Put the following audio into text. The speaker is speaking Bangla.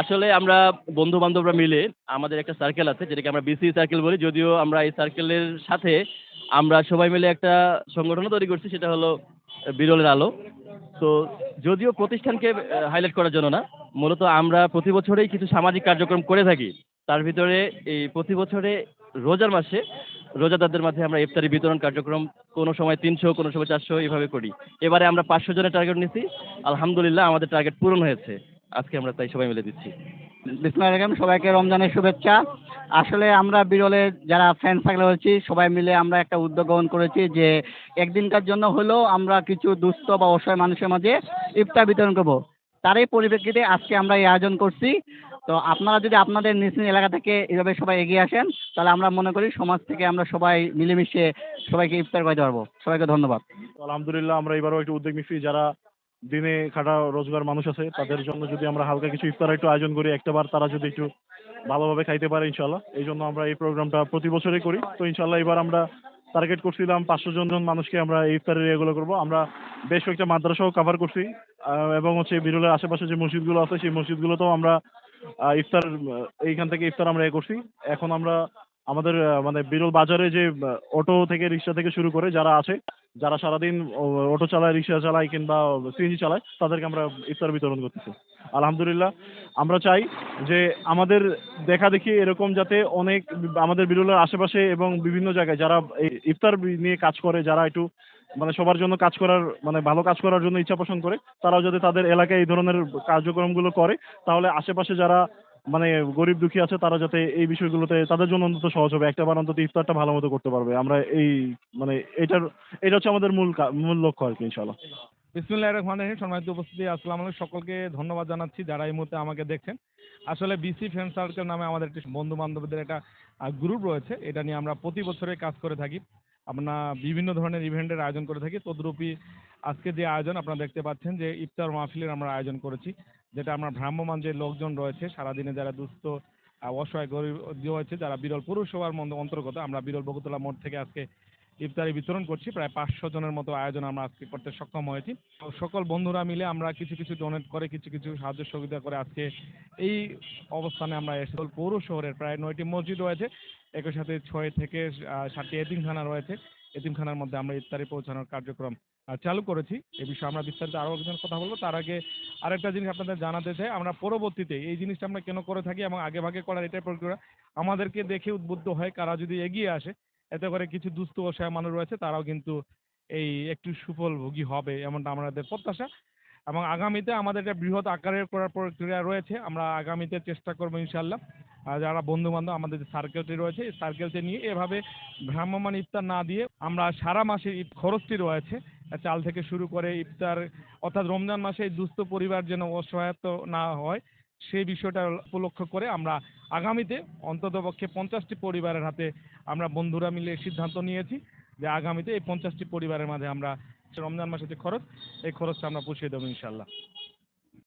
আসলে আমরা বন্ধু বান্ধবরা মিলে আমাদের একটা সার্কেল আছে যেটাকে আমরা বিসি সার্কেল বলি। যদিও আমরা এই সার্কেলের সাথে আমরা সবাই মিলে একটা সংগঠনও তৈরি করছি সেটা হলো বিরলের আলো। তো যদিও প্রতিষ্ঠানকে হাইলাইট করার জন্য না মূলত আমরা প্রতি বছরেই কিছু সামাজিক কার্যক্রম করে থাকি। তার ভিতরে এই প্রতি বছরে রোজার মাসে রোজাদারদের মাঝে আমরা ইফতারি বিতরণ কার্যক্রম কোনো সময় তিনশো, কোনো সময় চারশো এইভাবে করি। এবারে আমরা পাঁচশো জনের টার্গেট নিছি। আলহামদুলিল্লাহ আমাদের টার্গেট পূরণ হয়েছে। আজকে আমরা তাই সবাই মিলে দিচ্ছি। সবাইকে রমজানের শুভেচ্ছা। আসলে আমরা বিরলের যারা ফ্যান সার্কেল হয়েছি সবাই মিলে আমরা একটা উদ্যোগ গ্রহণ করেছি যে একদিনকার জন্য হলেও আমরা কিছু দুস্থ বা অসহায় মানুষের মাঝে ইফতার বিতরণ করব। তারই পরিপ্রেক্ষিতে আজকে আমরা এই আয়োজন করছি। তো আপনারা যদি আপনাদের নিজ নিজ এলাকা থেকে এভাবে সবাই এগিয়ে আসেন, তাহলে আমরা মনে করি সমাজ থেকে আমরা সবাই মিলেমিশে সবাইকে ইফতার করতে পারব সবাইকে ধন্যবাদ। আলহামদুলিল্লাহ আমরা এবারও একটু উদ্যোগ নিচ্ছি, যারা দিনে খাটা রোজগার মানুষ আছে, তাদের জন্য যদি আমরা হালকা কিছু ইফতার একটু আয়োজন করি একটাবার তারা যদি একটু ভালোভাবে খাইতে পারে ইনশাল্লাহ এই জন্য আমরা এই প্রোগ্রামটা প্রতি বছরই করি। তো ইনশাল্লাহ এবার আমরা টার্গেট করছিলাম পাঁচশো জন জন মানুষকে আমরা ইফতারের এগুলো করব। আমরা বেশ কয়েকটা মাদ্রাসাও কভার করছি এবং হচ্ছে বিরলের আশেপাশে যে মসজিদগুলো আছে, সেই মসজিদগুলোতেও আমরা ইফতার এইখান থেকে ইফতার আমরা এ করছি। এখন আমরা আমাদের মানে বিরল বাজারে যে অটো থেকে রিক্সা থেকে শুরু করে যারা আছে, যারা সারাদিন অটো চালায়, রিক্সা চালায় কিংবা সিএনজি চালায়, তাদেরকে আমরা ইফতার বিতরণ করতেছি। আলহামদুলিল্লাহ, আমরা চাই যে আমাদের দেখা দেখি এরকম যাতে অনেক আমাদের বিরলের আশেপাশে এবং বিভিন্ন জায়গায় যারা ইফতার নিয়ে কাজ করে, যারা একটু মানে সবার জন্য কাজ করার মানে ভালো কাজ করার জন্য ইচ্ছা পোষণ করে। তারাও যাতে তাদের এলাকায় এই ধরনের কার্যক্রমগুলো করে, তাহলে আশেপাশে যারা মানে গরিব দুঃখী আছে, তারা যাতে এই বিষয়গুলোতে তাদের জন্য অন্তত সহজ হবে। একটা বার অন্তত ইফতারটা ভালো মতো করতে পারবে। আমরা এই মানে এটার, এটা হচ্ছে আমাদের মূল মূল লক্ষ্য আর কি ইনশাল্লাহ বিসমুল্লাহ রহমান রহিম। সম্মানিত উপস্থিতি, আসসালামু আলাইকুম। সকলকে ধন্যবাদ জানাচ্ছি যারা এই মুহূর্তে আমাকে দেখছেন। আসলে বিসি ফ্রেন্ড সার্কেল নামে আমাদের একটি বন্ধু বান্ধবদের একটা গ্রুপ রয়েছে। এটা নিয়ে আমরা প্রতি বছরে কাজ করে থাকি। আমরা বিভিন্ন ধরনের ইভেন্টের আয়োজন করে থাকি। তদ্রূপী আজকে যে আয়োজন, আপনারা দেখতে পাচ্ছেন যে ইফতার মাহফিলের আমরা আয়োজন করেছি, যেটা আমরা ভ্রাম্যমান যে লোকজন রয়েছে, সারাদিনে যারা দুস্থ অসহায়, গরিব রয়েছে যারা বিরল পৌরসভার অন্তর্গত, আমরা বিরল বকুতলা মোড় থেকে আজকে ইফতারি বিতরণ করছি। প্রায় পাঁচশো জনের মতো আয়োজন আমরা আজকে করতে সক্ষম হয়েছি। সকল বন্ধুরা মিলে আমরা কিছু কিছু ডোনেট করে, কিছু কিছু সাহায্য সুবিধা করে আজকে এই অবস্থানে আমরা এসে পৌর শহরের প্রায় নয়টি মসজিদ রয়েছে। একই সাথে ছয় থেকে সাতটি এতিমখানা রয়েছে। এতিমখানার মধ্যে আমরা ইফতারি পৌঁছানোর কার্যক্রম চালু করেছি। এ বিষয়ে আমরা বিস্তারিত আরও একজন কথা বলব। তার আগে আরেকটা জিনিস আপনাদের জানাতে চাই। আমরা পরবর্তীতে এই জিনিসটা আমরা কেন করে থাকি এবং আগে ভাগে করার এটাই প্রক্রিয়া। আমাদেরকে দেখে উদ্বুদ্ধ হয় কারা যদি এগিয়ে আসে, এতে করে কিছু দুস্থ অসহায় মানুষ রয়েছে, তারাও কিন্তু এই একটু সুফল ভোগী হবে এমনটা আমাদের প্রত্যাশা। এবং আগামীতে আমাদের একটা বৃহৎ আকারের করার প্রক্রিয়া রয়েছে। আমরা আগামীতে চেষ্টা করব ইনশাল্লাহ আর যারা বন্ধু বান্ধব আমাদের যে সার্কেলটি রয়েছে, এই সার্কেলটি নিয়ে এভাবে ভ্রাম্যমান ইফতার না দিয়ে আমরা সারা মাসের খরচটি রয়েছে। চাল থেকে শুরু করে ইফতার, অর্থাৎ রমজান মাসে দুস্থ পরিবার যেন অসহায়ত্ব না হয় সেই বিষয়টা উপলক্ষ করে আমরা আগামীতে অন্ততপক্ষে পঞ্চাশটি পরিবারের হাতে আমরা বন্ধুরা মিলে সিদ্ধান্ত নিয়েছি যে আগামীতে এই পঞ্চাশটি পরিবারের মাঝে আমরা রমজান মাসে যে খরচ, এই খরচটা আমরা পুষিয়ে দেবো ইনশাল্লাহ